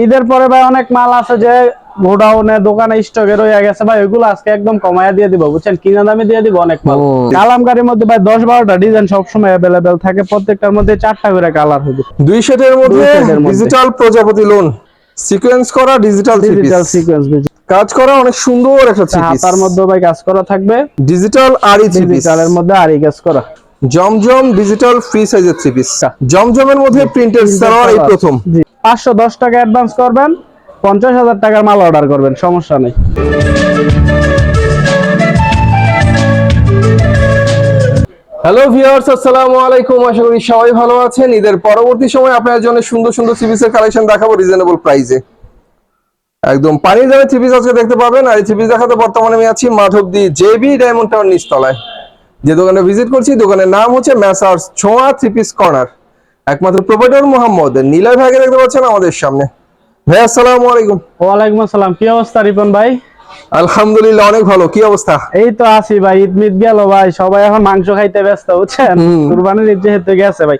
ঈদের পরে ভাই অনেক মাল আছে যে গোডাউনে দোকানে স্টকে রয়ে গেছে ভাই ওইগুলো আজকে একদম কমায়া দিয়ে দিব বুঝছেন? কিনা দামে দিয়ে দিব অনেক মাল। কালামকারির মধ্যে ভাই দশ বারোটা ডিজাইন সবসময় অ্যাভেলেবেল থাকে প্রত্যেকটার মধ্যে চারটা করে কালার হবে দুই সেটের মধ্যে। ডিজিটাল প্রজাপতি লোন সিকোয়েন্স করা ডিজিটাল ডিজিটাল সিকোয়েন্স কাজ করা অনেক সুন্দর একটা থ্রি পিস হাতার মধ্যে ভাই কাজ করা থাকবে। ডিজিটাল আরি থ্রি পিস ডিজিটালের মধ্যে আরি কাজ করা। জমজম ডিজিটাল ফ্রি সাইজের থ্রি পিস জমজমের মধ্যে প্রিন্টেড সালোয়ার এই প্রথম। জি। পাঁচশো দশ টাকা অ্যাডভান্স করবেন পঞ্চাশ হাজার টাকার মাল অর্ডার করবেন সমস্যা নেই। হ্যালো ভিউয়ার্স আসসালামু আলাইকুম। আশা করি সবাই ভালো আছেন। ঈদের পরবর্তী সময় আপনাদের জন্য সুন্দর সুন্দর থ্রি পিসের কালেকশন দেখাবো রিজনেবল প্রাইসে একদম পানির দামে থ্রি পিস আজকে দেখতে পাবেন। আর এই থ্রি পিস দেখাতে বর্তমানে আমি আছি মাধবদি জেবি ডায়মন্ড টাওয়ার নিচতলায়। যে দোকানে ভিজিট করছি দোকানের নাম হচ্ছে messrs Chhoya three piece corner একমাত্র প্রোভাইডার মোহাম্মদ নীলা ভাইকে দেখতে পাচ্ছেন আমাদের সামনে। ভাই আসসালামু আলাইকুম। ওয়ালাইকুম আসসালাম। কি অবস্থা রিপন ভাই? আলহামদুলিল্লাহ অনেক ভালো। কি অবস্থা? এই তো আছি ভাই ঈদ মিদ গেল ভাই। সবাই এখন মাংস খাইতে ব্যস্ত বুঝছেন? কুরবানির ঈদ যেহেতু গেছে ভাই।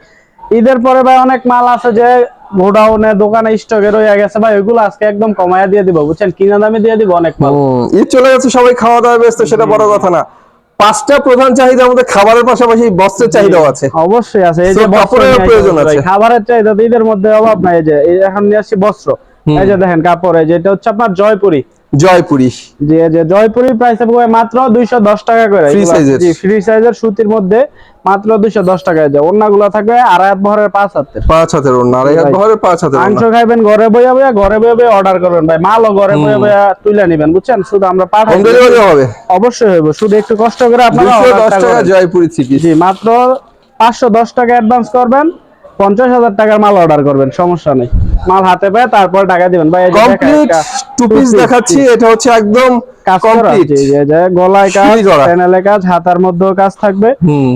ঈদের পরে ভাই অনেক মাল আছে যে গোডাউনে দোকানে স্টকে রয়ে গেছে ভাই ওইগুলো আজকে একদম কমায়া দিয়ে দিব বুঝছেন? কিনা দামে দিয়ে দিব অনেক মাল। ঈদ চলে গেছে সবাই খাওয়া দাওয়া ব্যস্ত সেটা বড় কথা না। পাঁচটা প্রধান চাহিদা আমাদের খাবারের পাশাপাশি বস্ত্রের চাহিদাও আছে। অবশ্যই আছে এই যে কাপড়ের প্রয়োজন আছে। খাবারের চাহিদা এদের মধ্যে অভাব নাই এই যে এখন নিয়ে আসছি বস্ত্র। এই যে দেখেন কাপড় এই যে এটা হচ্ছে আপনার জয়পুরি। জয়পুরি। যে যে জয়পুরির প্রাইস হবে মাত্র 210 টাকা করে। Size এর। জি ফ্রি সাইজের সুতির মধ্যে মাত্র 210 টাকা যায়। ওন্নাগুলো থাকবে আড়াই হাত ভরের পাঁচ হাতের। পাঁচ হাতের ওড়না আড়াই হাত ভাই। পাঁচ হাতের মাংস খাইবেন ঘরে বইয়া বইয়া ঘরে বইয়া বইয়া অর্ডার করবেন ভাই। মালও ঘরে বইয়া বইয়া তুলে নেবেন বুঝছেন? শুধু আমরা পাঠাই হোম ডেলিভারি হবে। অবশ্যই হইব। শুধু একটু কষ্ট করে আপনারা দুশো দশ অর্ডারটা টাকা জয়পুরি জি মাত্র পাঁচশো দশ টাকা অ্যাডভান্স করবেন। পঞ্চাশ হাজার টাকার মাল অর্ডার করবেন সমস্যা নেই। মাল হাতে পেয়ে তারপর টাকা দিবেন। ভাই কমপ্লিট টু পিস দেখাচ্ছি এটা হচ্ছে একদম গলায় কাজ প্যানেলে কাজ হাতার মধ্যেও কাজ থাকবে।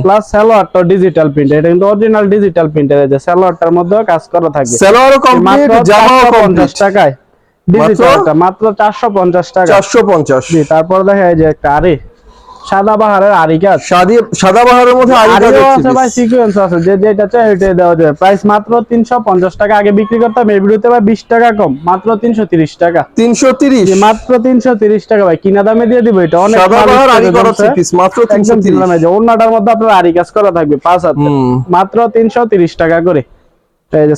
প্লাস সালোয়ারটা ডিজিটাল প্রিন্ট এটা কিন্তু অরিজিনাল ডিজিটাল প্রিন্টের যে সালোয়ারটার মধ্যেও কাজ করা থাকবে। সালোয়ারও কমপ্লিট জামাও কমপ্লিট টাকায়। ডিজিটালটা মাত্র চারশো পঞ্চাশ টাকা চারশো পঞ্চাশ। জি তারপর দেখা যায় যে একটা আরি সাদা বাহারের আরি কাজ সাদি সাদা মধ্যে কাজের আছে ভাই সিকোয়েন্স আছে যে যেটা চাই দেওয়া যাবে। প্রাইস মাত্র তিনশো পঞ্চাশ টাকা আগে বিক্রি করতাম এই ভিডিওতে ভাই বিশ টাকা কম মাত্র তিনশো তিরিশ টাকা। তিনশো তিরিশ? জি, মাত্র তিনশো তিরিশ টাকা ভাই কিনা দামে দিয়ে দিব এটা অনেক সাদা মানুষ বাহার আড়ি করে করা ধরছে। থ্রি পিস মাত্র তিনশো একদম তিরিশ চিল্লা যে ওন্নাটার মধ্যে আপনার আরি কাজ করা থাকবে পাঁচ হাতে। মাত্র তিনশো তিরিশ টাকা করে।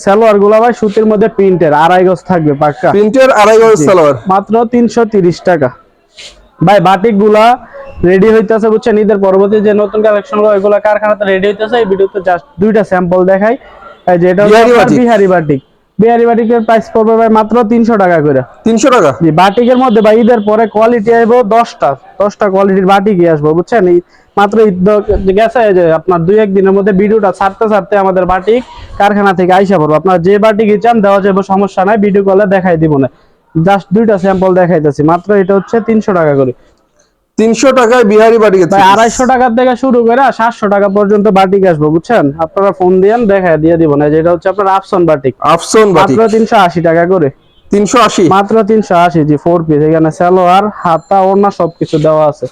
সালোয়ারগুলা ভাই সুতির মধ্যে প্রিন্টের আড়াই গজ থাকবে পাক্কা। প্রিন্টের আড়াই গজ সালোয়ার। মাত্র তিনশো তিরিশ টাকা। ভাই বাটিকগুলা রেডি হইতেছে বুঝছেন? ঈদের পরবর্তী যে নতুন কালেকশনগুলো এগুলো কারখানাতে রেডি হইতেছে। এই ভিডিওতে জাস্ট দুইটা স্যাম্পল দেখাই। এই যে এটা বিহারি বাটিক। বিহারি বাটিক। বিহারি বাটিকের প্রাইস পড়বে ভাই মাত্র তিনশো টাকা করে। তিনশো টাকা? জি বাটিকের মধ্যে ভাই ঈদের পরে কোয়ালিটি আসব দশটা। দশটা কোয়ালিটির বাটিকই আসব বুঝছেন? এই মাত্র ঈদ গেছে যে আপনার দুই এক দিনের মধ্যে ভিডিওটা ছাড়তে ছাড়তে আমাদের বাটিক কারখানা থেকে আইসা পড়ব। আপনার যে বাটিকই চান দেওয়া যাবে সমস্যা নাই। ভিডিও কলে দেখাই দিব না। জাস্ট দুইটা স্যাম্পল দেখাইতেছি। মাত্র এটা হচ্ছে তিনশো টাকা করে। তিনশো টাকায় বিহারি বাটিকে আড়াইশো টাকার থেকে শুরু করে সাতশো টাকা পর্যন্ত বাটিক আসব বুঝছেন? আপনারা ফোন দিয়েন দেখাই দিয়ে দিব। না যেটা হচ্ছে আপনার আফসন বাটিক। আফসন মাত্র তিনশো আশি টাকা করে। তিনশো আশি। মাত্র তিনশো আশি জি ফোর পিস এখানে সালোয়ার হাতা ওড়না সবকিছু দেওয়া আছে।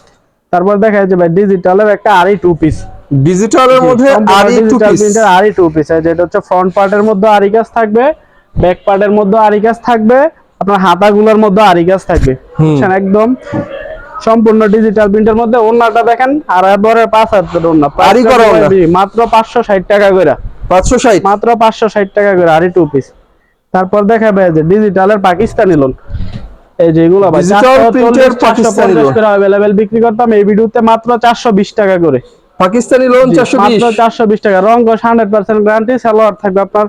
তারপর দেখা যাচ্ছে ভাই ডিজিটালের একটা আরি টু পিস ডিজিটালের মধ্যে আরি টু পিস আরি টু পিস যেটা হচ্ছে ফ্রন্ট পার্টের মধ্যে আরি কাজ থাকবে ব্যাক পার্টের মধ্যে আরি কাজ থাকবে। আপনার হাতাগুলোর মধ্যে আরি কাজ থাকবে। একদম সম্পূর্ণ ডিজিটাল প্রিন্টের মধ্যে ওড়নাটা দেখেন আর এবারে পাঁচ হাজার ওড়না। আরি করা মাত্র পাঁচশো ষাট টাকা করে পাঁচশো ষাট? মাত্র পাঁচশো ষাট টাকা করে আরি টু পিস তারপর দেখাবে যে ডিজিটালের পাকিস্তানি লোন এই যেগুলো ভাই printed পাকিস্তানি। করে অ্যাভেলেবেল বিক্রি করতাম এই ভিডিওতে মাত্র চারশো বিশ টাকা করে। পাকিস্তানি লোন চারশো বিশ? মাত্র চারশো বিশ টাকা। রং গজ হান্ড্রেড পার্সেন্ট গ্যারান্টি সালোয়ার থাকবে আপনার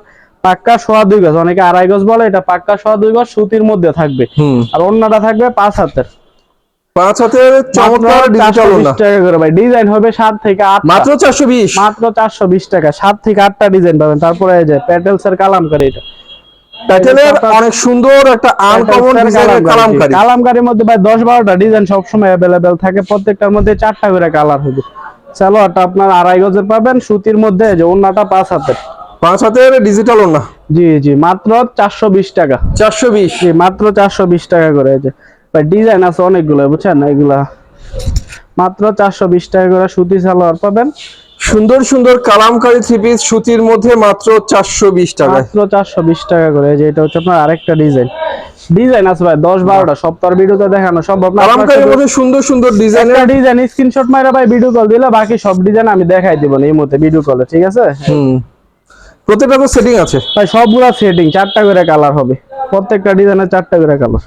পাক্কা সোয়া দুই গজ অনেকে আড়াই গজ বলে এটা পাক্কা সোয়া দুই গজ সুতির মধ্যে থাকবে। আর অন্যটা থাকবে পাঁচ হাতের। পাঁচ হাতের চমৎকার ডিজিটাল বিশ টাকা করে ভাই ডিজাইন হবে থেকে মাত্র মাত্র টাকা থেকে ডিজাইন পাবেন। তারপরে এই যে প্যাটেলস এর কালাম করে এটা। প্যাটেলের অনেক সুন্দর একটা আনকমন ডিজাইনের কালামকারী। কালামকারির মধ্যে ভাই দশ বারোটা ডিজাইন সবসময় থাকে। প্রত্যেকটার মধ্যে চারটা করে কালার হবে। সালোয়ারটা আপনার আড়াই গজের পাবেন সুতির মধ্যে যে ওন্নাটা পাঁচ হাতের। পাঁচ হাতের ডিজিটাল ওড়না। জি জি মাত্র চারশো বিশ টাকা। চারশো বিশ। জি মাত্র চারশো বিশ টাকা করে ভাই ডিজাইন আছে অনেকগুলো বুঝছেন? এগুলা মাত্র চারশো বিশ টাকা করে সুতি সালোয়ার পাবেন। সুন্দর সুন্দর কালামকারী থ্রি পিস সুতির মধ্যে মাত্র চারশো বিশ টাকা মাত্র চারশো বিশ টাকা করে যে এটা হচ্ছে আপনার আরেকটা ডিজাইন ডিজাইন আছে ভাই দশ বারোটা সপ্তাহ ভিডিওতে দেখানো সম্ভব না। কালামকারীর মধ্যে সুন্দর সুন্দর ডিজাইন একটা ডিজাইন স্ক্রিনশট মাইরা ভাই ভিডিও কল দিলে বাকি সব ডিজাইন আমি দেখাই দিব না এই মধ্যে ভিডিও কলে ঠিক আছে? হুম। প্রত্যেকটা তো সেটিং আছে। ভাই সবগুলা সেটিং চারটা করে কালার হবে। প্রত্যেকটা ডিজাইনের চারটা করে কালার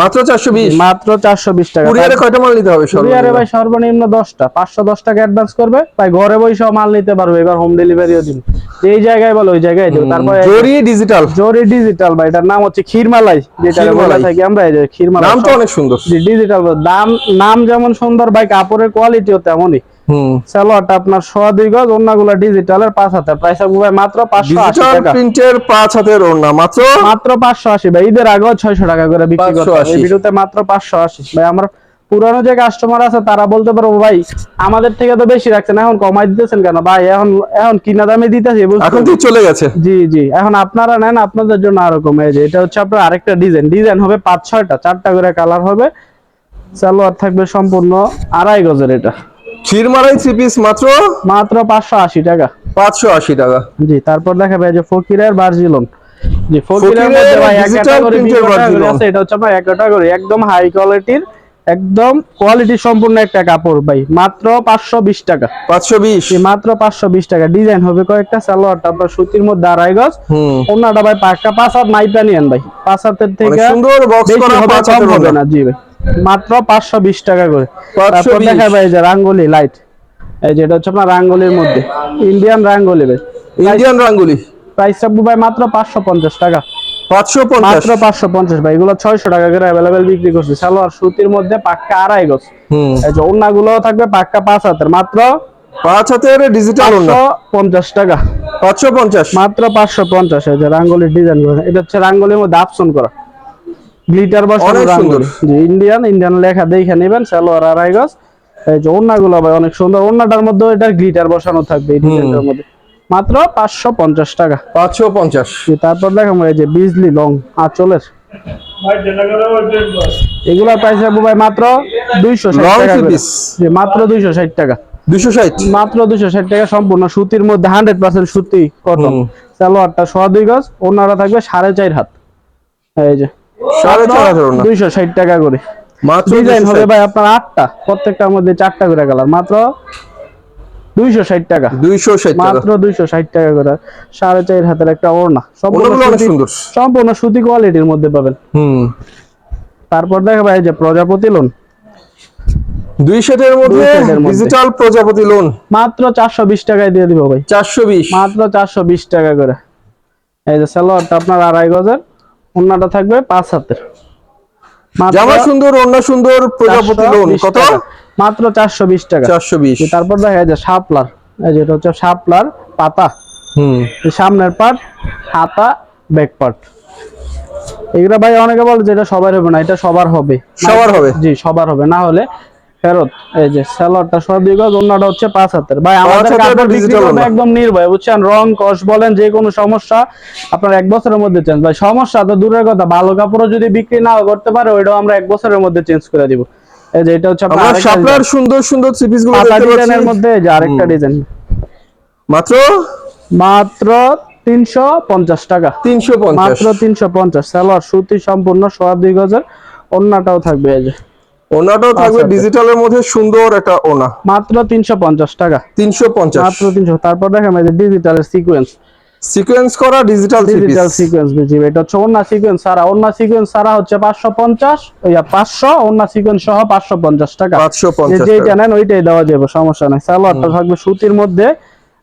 মাত্র চারশো বিশ? মাত্র চারশো বিশ টাকা। কুরিয়ারে কয়টা মাল নিতে হবে কুরিয়ারে? ভাই সর্বনিম্ন দশটা। পাঁচশো দশ টাকা অ্যাডভান্স করবে ভাই ঘরে বসেও মাল নিতে পারবে এবার হোম ডেলিভারিও দিন যেই জায়গায় বলো ওই জায়গায় দেবো। তারপরে জরি ডিজিটাল জরি ডিজিটাল ভাই এটার নাম হচ্ছে ক্ষীরমালাই যেটা বলা। থাকি আমরা এই যে ক্ষীরমালাই। নাম তো অনেক সুন্দর। ডিজিটাল দাম নাম যেমন সুন্দর ভাই কাপড়ের কোয়ালিটিও তেমনই। সালোয়ারটা আপনার সোয়া দুই গজ অন্যগুলো ডিজিটালের পাঁচ হাতে প্রাইস ভাই মাত্র পাঁচশো আশি টাকা। প্রিন্টের পাঁচ হাতের ওড়না মাত্র? মাত্র পাঁচশো আশি ভাই ঈদের আগেও ছয়শো টাকা করে বিক্রি করতে। 580 এই ভিডিওতে মাত্র পাঁচশো আশি। ভাই আমার পুরানো যে কাস্টমার আছে তারা বলতে পারব ভাই আমাদের থেকে তো বেশি রাখছেন এখন কমাই দিতেছেন কেন? ভাই এখন এখন কিনা দামে দিতেছি? এখন ঠিক চলে গেছে। জি জি। এখন আপনারা নেন আপনাদের জন্য আরও কমে যায়। এটা হচ্ছে আপনার আরেকটা ডিজাইন ডিজাইন হবে পাঁচ ছয়টা চারটা করে কালার হবে। সালোয়ার থাকবে সম্পূর্ণ আড়াই গজের এটা। থ্রি পিস মাত্র? মাত্র পাঁচশো আশি টাকা। পাঁচশো আশি টাকা। জি তারপর দেখা যায় যে ফকিরের বার্জিলন। জি ফকিরের মধ্যে ভাই এক ক্যাটাগরি আছে এটা হচ্ছে আপনার এক ক্যাটাগরি একদম হাই কোয়ালিটির একদম কোয়ালিটি সম্পূর্ণ একটা কাপড় ভাই মাত্র পাঁচশো বিশ টাকা। পাঁচশো বিশ। মাত্র পাঁচশো বিশ টাকা। ডিজাইন হবে কয়েকটা সালোয়ারটা আপনার সুতির মধ্যে আড়াই গজ ওনাটা ভাই পাক্কা পাঁচ হাত মাইপা নিয়েন ভাই। পাঁচ হাতের থেকে সুন্দর বক্স করা হবে না জি ভাই। মাত্র পাঁচশো বিশ টাকা করে। তারপর দেখা ভাই যে রাঙ্গুলি লাইট এই যেটা হচ্ছে আপনার রাঙ্গুলির মধ্যে। ইন্ডিয়ান রাঙ্গুলি ভাই। ইন্ডিয়ান রাঙ্গুলি। প্রাইস থাকবে ভাই মাত্র পাঁচশো পঞ্চাশ টাকা। মাত্র পাঁচশো পঞ্চাশ ভাই। এগুলো ছয়শো টাকা করে অ্যাভেলেবেল বিক্রি করছে। সালোয়ার সুতির মধ্যে পাক্কা আড়াই গজ। এই যে ওড়নাগুলো থাকবে পাক্কা পাঁচ হাতের। মাত্র পাঁচ হাতের ডিজিটাল ওড়না। পঞ্চাশ টাকা। পাঁচশো পঞ্চাশ। মাত্র পাঁচশো পঞ্চাশ এই যে রাঙ্গুলির ডিজাইন এটা হচ্ছে রাঙ্গুলির মধ্যে আপসন করা। গ্লিটার। জি ইন্ডিয়ান ইন্ডিয়ান লেখা দেখে নেবেন সালোয়ার আড়াই গজ। এই যে ওড়নাগুলো ভাই অনেক সুন্দর। ওড়নাটার মধ্যে এটা গ্লিটার বসানো থাকবে এই ডিজাইনটার মধ্যে। মাত্র পাঁচশো পঞ্চাশ টাকা। পাঁচশো পঞ্চাশ। তারপর দেখাবো এই যে বিজলি লং আঁচলের। এগুলা প্রাইস রাখব ভাই মাত্র দুইশো করে। মাত্র দুইশো ষাট টাকা। দুশো ষাট। মাত্র দুইশো ষাট টাকা সম্পূর্ণ সুতির মধ্যে হান্ড্রেড পার্সেন্ট সুতি কটন। সালোয়ারটা সোয়া দুই গজ ওনারা থাকবে সাড়ে চার হাত। এই যে সাড়ে চার ওড়না। দুইশো ষাট টাকা করে। মাত্র ডিজাইন হবে ভাই আপনার আটটা। প্রত্যেকটার মধ্যে চারটা করে কালার মাত্র দুইশো ষাট টাকা। দুইশো মাত্র দুইশো ষাট টাকা করে সাড়ে চার হাতের একটা ওড়না। সম্পূর্ণ সম্পূর্ণ সুতি কোয়ালিটির মধ্যে পাবেন। হুম। তারপর দেখা ভাই যে প্রজাপতি লোন দুই সেটের মধ্যে। ডিজিটাল প্রজাপতি লোন মাত্র চারশো বিশ টাকায় দিয়ে দিব ভাই। চারশো বিশ। মাত্র চারশো বিশ টাকা করে। এই যে সালোয়ারটা আপনার আড়াই গজের। অন্যটা থাকবে পাঁচ হাতের। জামা সুন্দর ওড়না সুন্দর প্রজাপতি লোন কত? মাত্র চারশো বিশ টাকা। চারশো বিশ। তারপর দেখা যায় যে শাপলার। এই যে এটা হচ্ছে শাপলার পাতা। হুম। এই সামনের পার্ট হাতা ব্যাক পার্ট এগুলা ভাই অনেকে বলে যে এটা সবার হবে না এটা সবার হবে। সবার হবে? জি সবার হবে। না হলে ফেরত এই যে স্যালোয়ারটা সব দিকে অন্যটা হচ্ছে পাঁচ হাতের। ভাই আমাদের কাপড় বিক্রি করবে একদম নির্ভয় বুঝছেন? রং কস বলেন যে কোনো সমস্যা আপনার এক বছরের মধ্যে চেঞ্জ ভাই সমস্যা তো দূরের কথা ভালো কাপড়ও যদি বিক্রি নাও করতে পারে ওইটাও আমরা এক বছরের মধ্যে চেঞ্জ করে দিব। এই যে এটা হচ্ছে আপনার। সুন্দর সুন্দর থ্রি পিসগুলো ডিজাইনের মধ্যে যে আরেকটা ডিজাইন মাত্র? মাত্র তিনশো পঞ্চাশ টাকা। তিনশো পঞ্চাশ। মাত্র তিনশো পঞ্চাশ। সালোয়ার সুতি সম্পূর্ণ সোয়া দুই গজের অন্যটাও থাকবে এই যে। ওনাটাও থাকবে। ডিজিটালের মধ্যে সুন্দর একটা ওনা। মাত্র তিনশো পঞ্চাশ টাকা। তিনশো পঞ্চাশ। মাত্র তিনশো। তারপর দেখেন এই যে ডিজিটালের সিকোয়েন্স সিকোয়েন্স করা ডিজিটাল ডিজিটাল সিকোয়েন্স বুঝি এটা হচ্ছে অন্য সিকোয়েন্স সারা অন্য সিকোয়েন্স সারা হচ্ছে পাঁচশো পঞ্চাশ ইয়া পাঁচশো অন্য সিকোয়েন্স সহ পাঁচশো পঞ্চাশ টাকা। পাঁচশো যে পঞ্চাশ নেন ওইটাই দেওয়া যাবে সমস্যা নাই। সালোয়ারটা থাকবে সুতির মধ্যে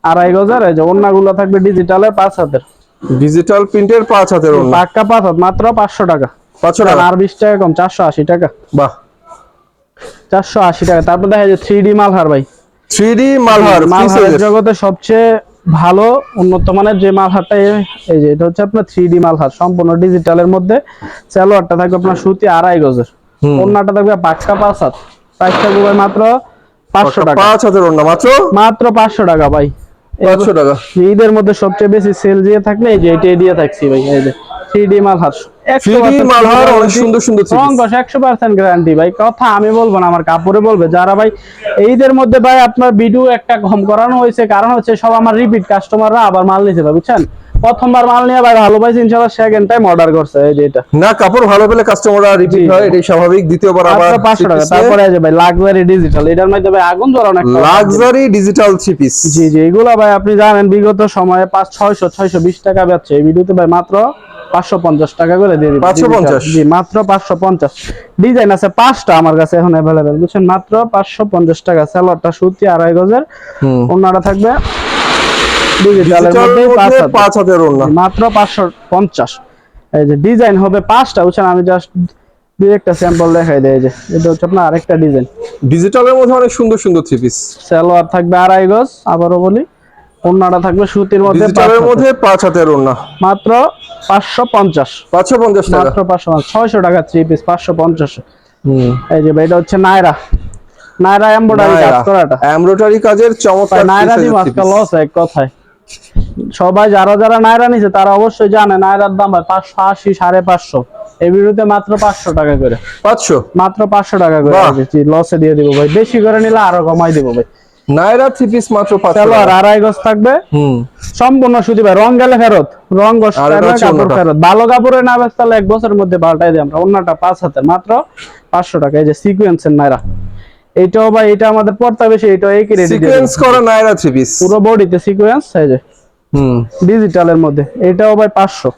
আড়াই গজার এই যে অন্যগুলো থাকবে ডিজিটালের পাঁচ হাতের। ডিজিটাল প্রিন্টের পাঁচ হাতের পাক্কা পাঁচ হাত মাত্র পাঁচশো টাকা। পাঁচশো টাকা? আর বিশ টাকা কম চারশো আশি টাকা। বাহ। চারশো আশি টাকা। তারপর দেখা যায় থ্রি ডি মালহার ভাই। থ্রি ডি মালহার মালহারের জগতে সবচেয়ে ভালো উন্নত মানের যে মালহারটা এই- যে এটা হচ্ছে আপনার থ্রি ডি মালহার। সম্পূর্ণ ডিজিটালের মধ্যে। সালোয়ারটা থাকবে আপনার সুতি আড়াই গজের। অন্যটা থাকবে পাক্কা পাঁচ হাত। প্রাইস থাকবে ভাই মাত্র পাঁচশো টাকা। পাঁচ হাতের ওনা মাত্র? মাত্র পাঁচশো টাকা ভাই। পাঁচশো টাকা। ঈদের মধ্যে সবচেয়ে বেশি সেল দিয়ে থাকলে এই যে এটা দিয়ে থাকছি ভাই এই যে। থ্রি মালহার 3D মালহার অনেক সুন্দর সুন্দর রং একশো পার্সেন্ট গ্যারান্টি ভাই কথা আমি বলব না আমার কাপড়ে বলবে। যারা ভাই এইদের মধ্যে ভাই আপনার ভিডিও একটা কম করানো হয়েছে কারণ হচ্ছে সব আমার রিপিট কাস্টমাররা আবার মাল ভাই বুঝছেন? প্রথমবার মাল নিয়ে ভাই ভালো পাইছে সেকেন্ড টাইম অর্ডার করছে এই যে এটা। না কাপড় ভালো পেলে কাস্টমাররা রিপিট হয় এটাই স্বাভাবিক। দ্বিতীয়বার আবার টাকা। তারপরে এই ভাই লাক্সারি ডিজিটাল এটার মধ্যে ভাই আগুন জ্বলানো একটা লাক্সারি ডিজিটাল থ্রি পিস জি জি এগুলো ভাই আপনি জানেন বিগত সময়ে পাঁচ ছয়শো ছয়শো বিশ টাকা বেচছে। এই ভিডিওতে ভাই মাত্র পাঁচশো পঞ্চাশ টাকা করে দিয়ে দিবেন 550 জি মাত্র পাঁচশো পঞ্চাশ। ডিজাইন আছে পাঁচটা আমার কাছে এখন অ্যাভেলেবেল বুঝছেন? মাত্র পাঁচশো পঞ্চাশ টাকা। স্যালোয়ারটা সুতি আড়াই গজের। অন্যটা থাকবে ডিজিটালের মধ্যে পাঁচ মাত্র পাঁচশো পঞ্চাশ। এই যে ডিজাইন হবে পাঁচটা বুঝছেন? আমি জাস্ট দুই একটা স্যাম্পল দেখাই দেয় যে। এটা হচ্ছে আপনার আরেকটা ডিজাইন। ডিজিটালের মধ্যে অনেক সুন্দর সুন্দর থ্রি পিস সালোয়ার থাকবে আড়াই গজ আবারও বলি। অন্যটা থাকবে সুতির মধ্যে ডিজিটালের। মধ্যে পাঁচ হাজার ওড়না। মাত্র পাঁচশো পঞ্চাশ। পাঁচশো পঞ্চাশ টাকা। মাত্র পাঁচশো ছয়শো টাকা থ্রি পিস পাঁচশো পঞ্চাশ। হুম। এই যে ভাই, এটা হচ্ছে নায়রা। নায়রা এম্বয়ডারি কাজ করাটা। এমব্রয়ডারি কাজের চমৎকার নায়রা three piece। লস এক কথায়। সবাই যারা যারা নায়রা নিছে তারা অবশ্যই জানে নায়রার দাম হয় পাঁচশো আশি সাড়ে পাঁচশো। এই ভিডিওতে মাত্র পাঁচশো টাকা করে। পাঁচশো? মাত্র পাঁচশো টাকা করে। লসে দিয়ে দিব ভাই। বেশি করে নিলে আরও কমাই দিব ভাই। নাইরা থ্রি পিস মাত্র পাঁচশো টাকা। আড়াই গজ থাকবে। হুম। সম্পূর্ণ ভাই রং গেলে ফেরত রং কাপড় ফেরত। ভালো কাপড়ে না বেশ তাহলে এক বছরের মধ্যে পাল্টাই দিই আমরা। অন্যটা পাঁচ মাত্র পাঁচশো টাকা। এই যে সিকুয়েন্সের নাইরা। এইটাও ভাই এটা আমাদের পড়তে বেশি রেডি সিকোয়েন্স করা নাইরা থ্রি পিস পুরো বডিতে সিকুয়েন্স এই যে। হুম। ডিজিটালের মধ্যে। এটাও ভাই পাঁচশো।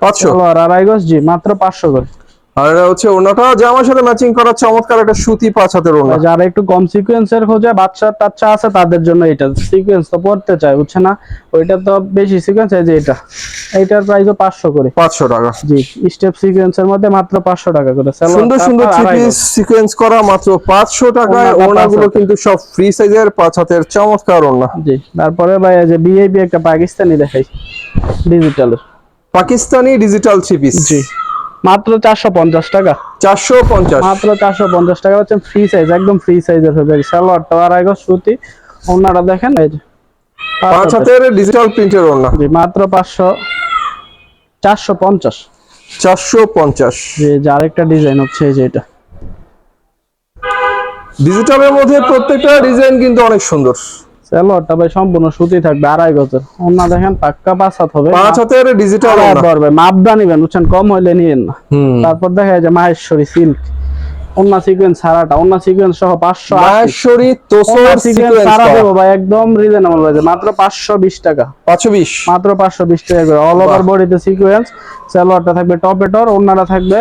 পাঁচশো? আর আড়াই গজ জি মাত্র পাঁচশো করে। আর এটা হচ্ছে ওনাটা জামার সাথে ম্যাচিং করা চমৎকার একটা সুতি পাঁচ হাতের ওনা যারা একটু কম সিকুয়েন্সের খোঁজে বাচ্চা টাচ্চা আছে তাদের জন্য এটা সিকুয়েন্স তো পড়তে চায় বুঝছে না? ওইটা তো বেশি সিকুয়েন্স এই যে এটা। এইটার প্রাইসও পাঁচশো করে। পাঁচশো টাকা। জি স্টেপ সিকোয়েন্সের মধ্যে মাত্র পাঁচশো টাকা করে। সুন্দর সুন্দর পিস সিকোয়েন্স করা। মাত্র পাঁচশো টাকায় ওড়নাটা ওনাগুলো কিন্তু সব ফ্রি সাইজের পাঁচ হাতের চমৎকার ওনা জি তারপরে ভাই এই যে বিআইপি একটা পাকিস্তানি দেখাই। ডিজিটালের পাকিস্তানি ডিজিটাল থ্রি পিস জি। মাত্র চারশো পঞ্চাশ টাকা। চারশো পঞ্চাশ। মাত্র চারশো পঞ্চাশ টাকা হচ্ছে ফ্রি সাইজ একদম ফ্রি সাইজের হবে সালোয়ারটা আড়াই গজ সুতি ওনাটা দেখেন এই যে। পাঁচ হাতের ডিজিটাল প্রিন্টের ওনা জি মাত্র পাঁচশো চারশো পঞ্চাশ। চারশো পঞ্চাশ। আরেকটা ডিজাইন হচ্ছে এই যে এটা। ডিজিটালের মধ্যে প্রত্যেকটা ডিজাইন কিন্তু অনেক সুন্দর। সালোয়ারটা ভাই সম্পূর্ণ সুতি থাকবে আড়াই গজের। ওনা দেখেন পাক্কা পাঁচ হাত হবে। পাঁচ হাতের ডিজিটাল পড়বে। মাপদা নিবেন বুঝছেন কম হইলে নিয়েন না। তারপর দেখা যায় যে মাহেশ্বরী সিল্ক সিকোয়েন্স সারাটা সিকোয়েন্স সহ পাঁচশো মাহেশ্বরী তোসর সিকোয়েন্স সারা দেবো ভাই একদম রিজনেবল হয়েছে মাত্র পাঁচশো বিশ টাকা। পাঁচশো বিশ। মাত্র পাঁচশো বিশ টাকা করে। অল ওভার বডিতে সিকোয়েন্স সালোয়ারটা থাকবে টপেটর অন্যটা থাকবে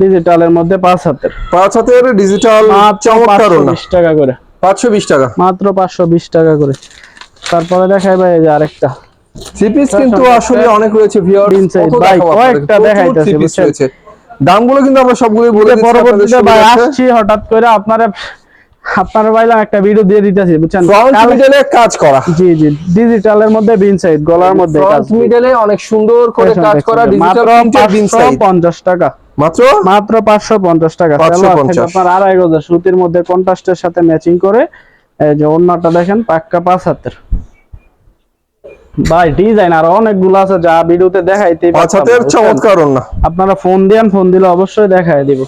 ডিজিটালের মধ্যে পাঁচ হাতের। পাঁচ হাতের ডিজিটাল চমৎকার টাকা করে। পাঁচশো বিশ টাকা। মাত্র পাঁচশো বিশ টাকা করে। তারপরে দেখাই ভাই যে আরেকটা। থ্রি পিস কিন্তু আসলে অনেক রয়েছে ভিউয়ার ভাই, কয়েকটা দেখাইতেছি, বুঝছেন? দামগুলো কিন্তু আমরা সবগুলোই বলে পরবর্তীতে ভাই আসছি হঠাৎ করে আপনারা আপনারা ভাইলাম একটা ভিডিও দিয়ে দিতেছি বুঝছেন? মিডলে কাজ করা। জি জি ডিজিটালের মধ্যে বিন সাইড গলার মধ্যে কাজ। মিডলে অনেক সুন্দর করে কাজ করা ডিজিটাল প্রিন্টের বিন সাইজ পঞ্চাশ টাকা। মাত্র? মাত্র পাঁচশো পঞ্চাশ টাকা। 550 সালোয়ার থেকে আপনার আড়াই গজের সুতির মধ্যে কন্ট্রাস্টের সাথে ম্যাচিং করে এই যে দেখেন পাক্কা পাঁচ হাতের। ভাই ডিজাইন আর অনেকগুলো আছে যা ভিডিওতে দেখাইতে পাঁচ হাতের চমৎকার আপনারা ফোন দেন ফোন দিলে অবশ্যই দেখাই দিব।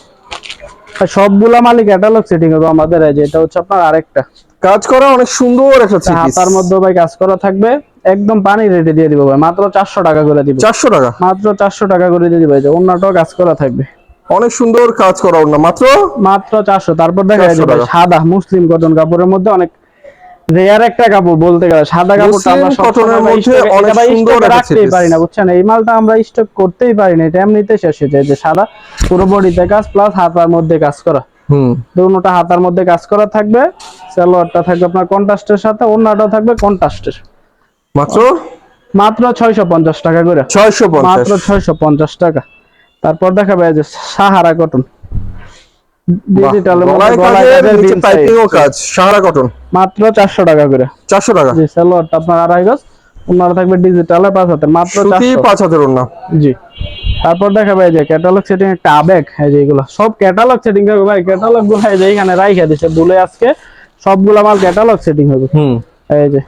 সবগুলা মালিক ক্যাটালগ সেটিং হবে আমাদের এই যে এটা হচ্ছে আপনার আরেকটা। কাজ করা অনেক সুন্দর একটা পিস হাতার মধ্যে ভাই কাজ করা থাকবে। একদম পানি রেটে দিয়ে দিব ভাই। মাত্র চারশো টাকা করে দিব। চারশো টাকা? মাত্র চারশো টাকা করে দিয়ে দিব। অন্যটাও কাজ করা থাকবে। অনেক সুন্দর কাজ করা ওনা মাত্র? মাত্র চারশো। তারপর দেখা যায় 400 ভাই টাকা। সাদা মুসলিম কটন কাপড়ের মধ্যে অনেক রেয়ার একটা কাপড় বলতে গেলে। সাদা কাপড়টা আমরা কটনের মধ্যে অনেক সুন্দর রাখতেই পারি না বুঝছেন? এই মালটা আমরা স্টক করতেই পারি না। এটা এমনিতে শেষ হয়ে যায়। যে সাদা পুরো বডিতে কাজ প্লাস হাতার মধ্যে কাজ করা। হুম। দুটোটা হাতার মধ্যে কাজ করা থাকবে। সালোয়ারটা থাকবে আপনার কন্ট্রাস্টের সাথে অন্যটাও থাকবে কন্ট্রাস্টের মাত্র? মাত্র ছয়শো পঞ্চাশ টাকা করে। ছয়শো পঞ্চাশ। মাত্র ছয়শো পঞ্চাশ টাকা। তারপর দেখাবে যে সাহারা কটন। কাজ সাহারা কটন মাত্র চারশো টাকা করে। চারশো টাকা? জি সালোয়ারটা আপনার আড়াই গজ। ওনারা থাকবে ডিজিটালে পাঁচ হাতে মাত্র পাঁচ হাতের ওনা জি। তারপর দেখাবে এই যে ক্যাটালগ সেটিং একটা আবেগ এই যে সব ক্যাটালগ সেটিং হবে ভাই। ক্যাটালগগুলো এই যে এখানে রাইখা দিছে। বলে আজকে সবগুলা মাল ক্যাটালগ সেটিং হবে। হুম। এই যে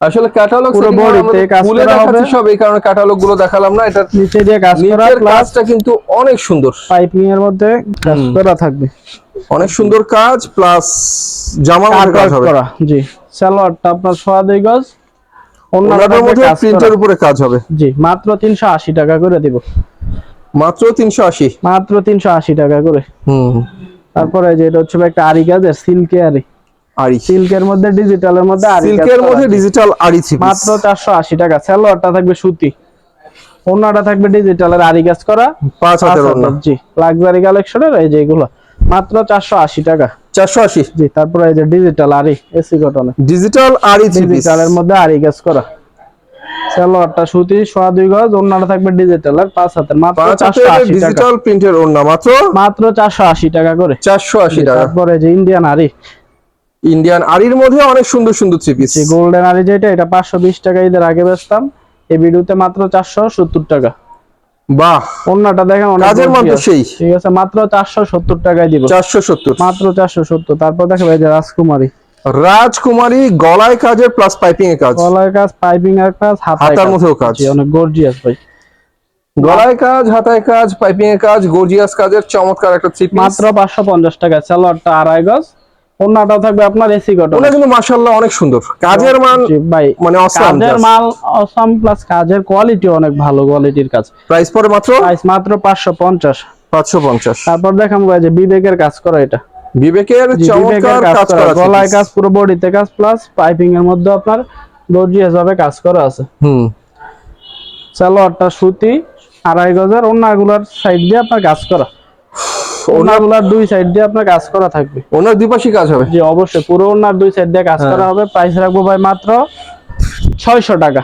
আসলে ক্যাটালগ পুরো body-তে কাজ করা হবে। সব এই কারণে ক্যাটালগগুলো দেখালাম না এটা নিচে দিয়ে কাজ করা কাজটা কিন্তু অনেক সুন্দর। পাইপিং এর মধ্যে কাজ করা থাকবে। অনেক সুন্দর কাজ প্লাস জামার মধ্যে কাজ হবে। করা জি। সালোয়ারটা আপনার সোয়া দুই গজ অন্যটার মধ্যে প্রিন্টের উপরে কাজ হবে। জি মাত্র তিনশো আশি টাকা করে দিব। মাত্র তিনশো আশি? মাত্র তিনশো আশি টাকা করে। হুম। তারপরে যে এটা হচ্ছে একটা আরি কাজের সিল্কে আরি। আড়ি। সিল্কের মধ্যে ডিজিটালের মধ্যে আরি কাজ সিল্কের মধ্যে ডিজিটাল আড়ি থ্রি মাত্র চারশো আশি টাকা। সালোয়ারটা থাকবে সুতি। অন্যটা থাকবে ডিজিটালের আরি কাজ করা। পাঁচ হাতের জি। লাক্সারি কালেকশনের এই যে এগুলো। মাত্র চারশো আশি টাকা। চারশো আশি। জি তারপরে এই যে ডিজিটাল আরি এসি কটনে ডিজিটাল আড়ি ডিজিটালের মধ্যে আরি কাজ করা। সালোয়ারটা সুতি সোয়া দুই গজ অন্যটা থাকবে পাঁচ হাতের। মাত্র পাঁচ আশি টাকা। ডিজিটাল প্রিন্টের ওড়না মাত্র? মাত্র চারশো আশি টাকা করে। চারশো আশি টাকা। তারপরে যে ইন্ডিয়ান আরি ইন্ডিয়ান আড়ির মধ্যে অনেক সুন্দর সুন্দর থ্রি পিস গোল্ডেন আরি যেটা এটা পাঁচশো বিশ টাকা ঈদের আগে বেচতাম। এই ভিডিওতে মাত্র চারশো সত্তর টাকা। বাহ! দেখেন কাজের মান তো সেই। ঠিক আছে মাত্র চারশো সত্তর টাকায় দিব। চারশো সত্তর। মাত্র চারশো সত্তর। তারপর দেখো এই যে রাজকুমারী। রাজকুমারী গলায় কাজের প্লাস পাইপিং এর কাজ। গলার কাজ পাইপিং এর কাজ হাতার মধ্যেও কাজ। অনেক গর্জিয়াস ভাই। গলায় কাজ হাতায় কাজ পাইপিং এর কাজ গর্জিয়াস কাজের চমৎকার একটা থ্রি মাত্র পাঁচশো পঞ্চাশ টাকা সালোয়ারটা আড়াই গজ। অন্যটাও থাকবে আপনার এসি কটন। ওটা কিন্তু মাশাআল্লাহ অনেক সুন্দর। কাজের মান ভাই মানে awesome কাজের মাল অসাম প্লাস কাজের কোয়ালিটি অনেক ভালো কোয়ালিটির কাজ। প্রাইস পড়ে মাত্র? প্রাইস মাত্র পাঁচশো পঞ্চাশ। পাঁচশো পঞ্চাশ। তারপর দেখাম ভাই যে বিবেকের কাজ করা এটা। বিবেকের চমৎকার কাজ করা করা গলায় কাজ পুরো বডিতে কাজ প্লাস পাইপিং এর মধ্যে আপনার গর্জিয়াস ভাবে কাজ করা আছে। হুম। সালোয়ারটা সুতি আড়াই গজের অন্যগুলার সাইড দিয়ে আপনার কাজ করা। অন্যগুলার দুই সাইড দিয়ে আপনার কাজ করা থাকবে। ওনার কাজ হবে? জি অবশ্যই। পুরো ওনার দুই সাইড দিয়ে কাজ হ্যাঁ। করা হবে। প্রাইস রাখব ভাই মাত্র ছয়শো টাকা।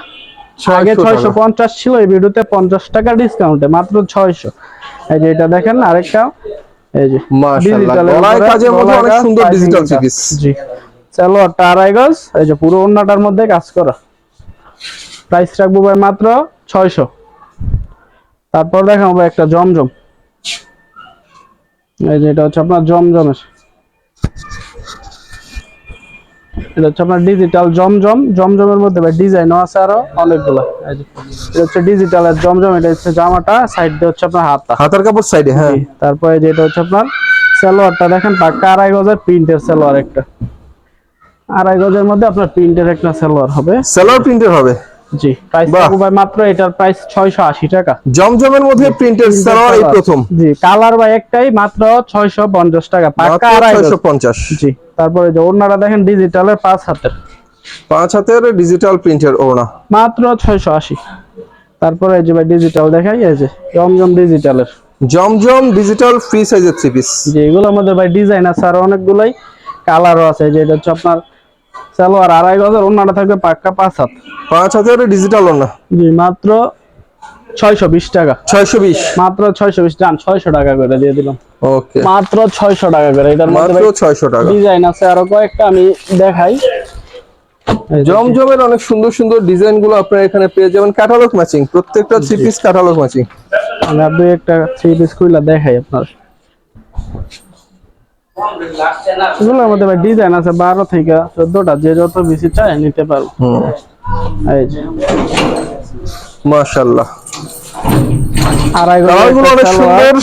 আগে 600 ছয়শো পঞ্চাশ ছিল এই ভিডিওতে পঞ্চাশ টাকা ডিসকাউন্টে মাত্র ছয়শো। এই যে এটা দেখেন আরেকটা। এই যে মাশাআল্লাহ, digital গলায় কাজের মধ্যে অনেক সুন্দর। জি। আড়াই গজ। এই যে পুরো ওন্নাটার মধ্যে কাজ করা। প্রাইস রাখব ভাই মাত্র ছয়শো। তারপর দেখাবো একটা জমজম। এই যে এটা হচ্ছে আপনার জমজমের। এটা হচ্ছে আপনার ডিজিটাল জমজম। জমজমের মধ্যে ভাই ডিজাইনও আছে আরও অনেকগুলো। এই যে এটা হচ্ছে ডিজিটাল আর জমজম এটা হচ্ছে জামাটা সাইড দিয়ে হচ্ছে আপনার হাতটা হাতার কাপড় সাইডে হ্যাঁ। তারপরে যেটা হচ্ছে আপনার সালোয়ারটা দেখেন পাক্কা আড়াই গজের প্রিন্টের সালোয়ার একটা। আড়াই গজের মধ্যে আপনার প্রিন্টের একটা সালোয়ার হবে। সেলর প্রিন্টের হবে। জি। প্রাইস ভাই মাত্র এটার প্রাইস ছয়শো আশি টাকা। জমজমের মধ্যে সালোয়ার এই প্রথম। জি কালার ভাই একটাই মাত্র ছয়শো পঞ্চাশ টাকা পাক্কা আড়াই গজ জি তারপরে যে দেখেন ডিজিটালের পাঁচ হাতের। পাঁচ হাতের ডিজিটাল প্রিন্টের ওড়না। মাত্র ছয়শো আশি। তারপরে এই যে ভাই ডিজিটাল দেখাই এই যে জমজম ডিজিটালের জমজম ডিজিটাল ফ্রি সাইজের থ্রি পিস যে এগুলো আমাদের ভাই ডিজাইন আছে আর অনেকগুলাই কালারও আছে যে এটা হচ্ছে আপনার সালোয়ার আড়াই গজের অন্যটা থাকবে পাক্কা পাঁচ হাত। পাঁচ হাতের ডিজিটাল ওড়না। জি মাত্র ছয়শো বিশ টাকা। ছয়শো বিশ। মাত্র ছয়শো বিশ যান ছয়শো টাকা করে দিয়ে দিলাম। ওকে। মাত্র ছয়শো টাকা করে এটার মধ্যে মাত্র ছয়শো টাকা। ডিজাইন আছে আরও কয়েকটা আমি দেখাই। জমজমের অনেক সুন্দর সুন্দর ডিজাইনগুলো আপনারা এখানে পেয়ে যাবেন। ক্যাটালগ ম্যাচিং প্রত্যেকটা থ্রি পিস ক্যাটালগ ম্যাচিং আমি আপনি একটা থ্রি পিস খুইলা দেখাই আপনার। এগুলোর মধ্যে ভাই ডিজাইন আছে বারো থেকে চোদ্দটা যে যত বেশি চায় নিতে হুম। এই যে। মাশাআল্লাহ। আড়াই গজ অনেক সুন্দর।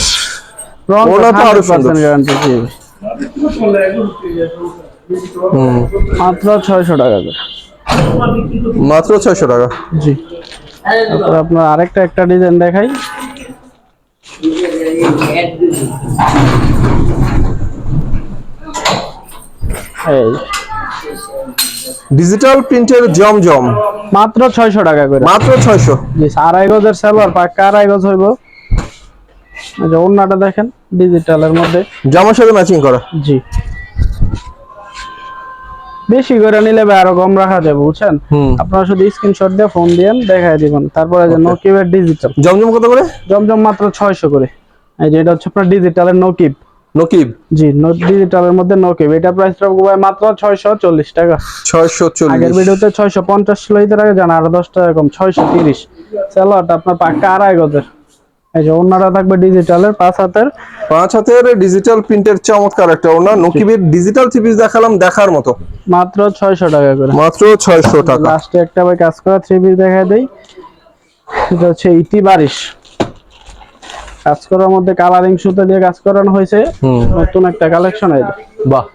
রং তো আরও সুন্দর। গ্যারান্টি দিবে। হুম। মাত্র ছয়শো টাকা করে। মাত্র ছয়শো টাকা। জি। তারপর আপনার আরেকটা একটা ডিজাইন দেখাই। এই। ডিজিটাল প্রিন্টের জমজম মাত্র ছয়শো টাকা করে। মাত্র ছয়শো। জি আড়াই গজের সালোয়ার পাক্কা আড়াই গজ হইব? এই যে অন্যটা দেখেন ডিজিটালের মধ্যে। জামার সাথে ম্যাচিং করা। জি। বেশি করে নিলে আরও কম রাখা যাবে বুঝছেন? আপনারা শুধু স্ক্রিনশট দিয়ে ফোন দিয়েন দেখাই দিবেন। তারপরে যে নকিবের ডিজিটাল জমজম কত করে? জমজম মাত্র ছয়শো করে। এই যে এটা হচ্ছে আপনার ডিজিটালের নকিব নকিব? জি ডিজিটালের মধ্যে নকিব। এটা প্রাইস ভাই মাত্র ছয়শো চল্লিশ টাকা। ছয়শো আগের ভিডিওতে ছয়শো পঞ্চাশ ছিল ঈদের আগে জানা আরও দশ টাকা কম ছয়শো তিরিশ। স্যালোয়ারটা আপনার পাক্কা আড়াই গজের। এই যে অন্যরা থাকবে ডিজিটালের পাঁচ হাতের। পাঁচ হাতের ডিজিটাল প্রিন্টের চমৎকার একটা ওনা নকিবের ডিজিটাল থ্রি দেখালাম দেখার মতো। মাত্র ছয়শো টাকা করে। মাত্র ছয়শো টাকা। লাস্টে একটা ভাই কাজ করা থ্রি পিস দেখা দেই। এটা হচ্ছে ইটি বারিশ। কাজ করার মধ্যে কালারিং সুতো দিয়ে কাজ করানো হয়েছে। নতুন একটা কালেকশন এটা বাহ।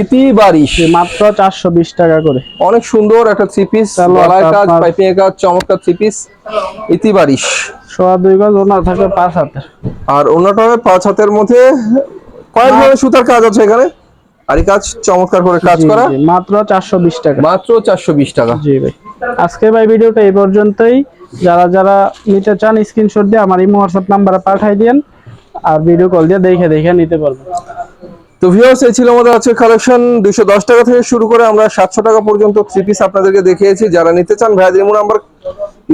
ইতি বারিশ। মাত্র চারশো বিশ টাকা করে। অনেক সুন্দর একটা থ্রি পিস গলায় কাজ পাইপিং কাজ চমৎকার থ্রি পিস ইতি বারিশ। সোয়া দুই গজ ওনার থাকবে পাঁচ হাতের। আর হবে পাঁচ হাতের মধ্যে কয়েক ধরনের সুতার কাজ আছে এখানে। আর এই কাজ চমৎকার করে কাজ করা। মাত্র চারশো বিশ টাকা। মাত্র চারশো বিশ টাকা। জি ভাই। আজকে ভাই ভিডিওটা এই পর্যন্তই। যারা যারা নিতে চান স্ক্রিনশট দিয়ে আমার ইমো হোয়াটসঅ্যাপ নাম্বারে পাঠাই দিন আর ভিডিও কল দিয়ে দেখে দেখে নিতে পারবেন তো ভিউয়ার্স এই ছিল আমাদের আজকে কালেকশন দুইশো দশ টাকা থেকে শুরু করে আমরা সাতশো টাকা পর্যন্ত থ্রি পিস আপনাদেরকে দেখিয়েছি। যারা নিতে চান ভাইয়া ইমো নাম্বার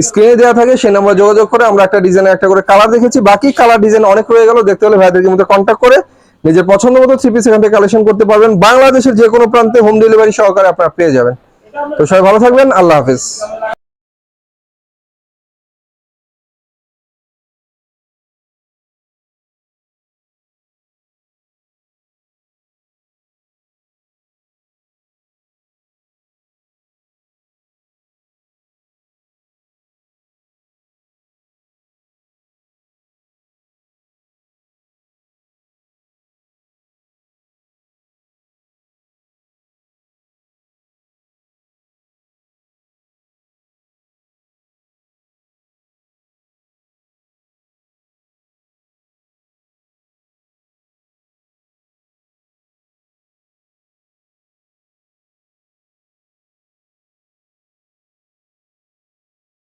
স্ক্রিনে দেওয়া থাকে, সেই নাম্বার যোগাযোগ করে আমরা একটা ডিজাইনে একটা করে কালার দেখেছি। বাকি কালার ডিজাইন অনেক রয়ে গেল, দেখতে হলে ভাইয়াদেরকে মধ্যে কন্ট্যাক্ট করে নিজের পছন্দ মতো থ্রি পিস এখান থেকে কালেকশন করতে পারবেন। বাংলাদেশের যে কোনো প্রান্তে হোম ডেলিভারি সহকারে আপনারা পেয়ে যাবেন। তো সবাই ভালো থাকবেন, আল্লাহ হাফেজ।